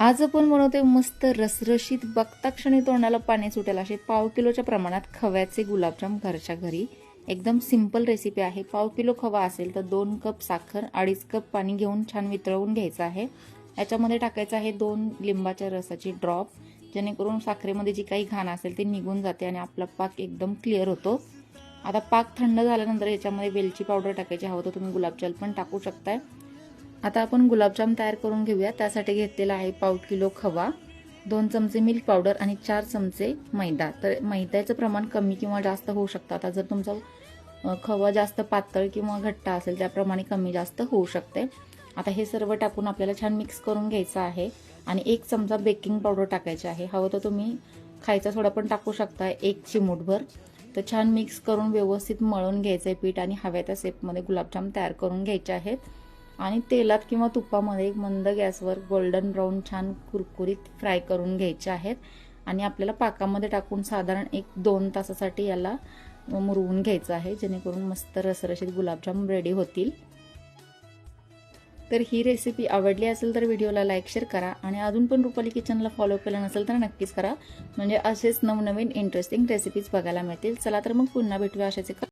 आज आपण बनवते मस्त रसरशीत बघता क्षणी तोंडाला पाणी सुटेल असे पाव किलोच्या प्रमाणात खव्याचे गुलाबजाम घरच्या घरी. एकदम सिंपल रेसिपी आहे. पाव किलो खवा असेल तर दोन कप साखर अडीच कप पाणी घेऊन छान वितळवून घ्यायचं आहे. याच्यामध्ये टाकायचं आहे दोन लिंबाच्या रसाची ड्रॉप जेणेकरून साखरेमध्ये जी काही घाण असेल ते निघून जाते आणि आपला पाक एकदम क्लिअर होतो. आता पाक थंड झाल्यानंतर याच्यामध्ये वेलची पावडर टाकायची हवं तर तुम्ही गुलाबजल पण टाकू शकताय. आता आपण गुलाबजाम तयार करून घेऊया. त्यासाठी घेतलेला आहे पाव किलो खवा दोन चमचे मिल्क पावडर आणि चार चमचे मैदा. तर मैद्याचं प्रमाण कमी किंवा जास्त होऊ शकतं. आता जर तुमचा खवा जास्त पातळ किंवा घट्ट असेल त्याप्रमाणे कमी जास्त होऊ शकते. आता हे सर्व टाकून आपल्याला छान मिक्स करून घ्यायचं आहे. आणि एक चमचा बेकिंग पावडर टाकायची आहे. हवं तर तुम्ही खायचा सोडा पण टाकू शकता एक चिमूटभर. तर छान मिक्स करून व्यवस्थित मळून घ्यायचं आहे पीठ आणि हव्या त्या सेपमध्ये गुलाबजाम तयार करून घ्यायचे आहेत. आणि तेलात किंवा तुपामध्ये एक मंद गॅसवर गोल्डन ब्राऊन छान कुरकुरीत फ्राय करून घ्यायचे आहेत. आणि आपल्याला पाकामध्ये टाकून साधारण एक दोन तासासाठी याला मुरवून घ्यायचं आहे. जेणेकरून मस्त रसरशीत गुलाबजाम रेडी होतील. तर ही रेसिपी आवडली असेल तर व्हिडिओला लाईक शेअर करा. आणि अजून पण रुपाली किचनला फॉलो केलं नसेल तर नक्कीच करा. म्हणजे असेच नवनवीन इंटरेस्टिंग रेसिपीज बघायला मिळतील. चला तर मग पुन्हा भेटूया अशाच एका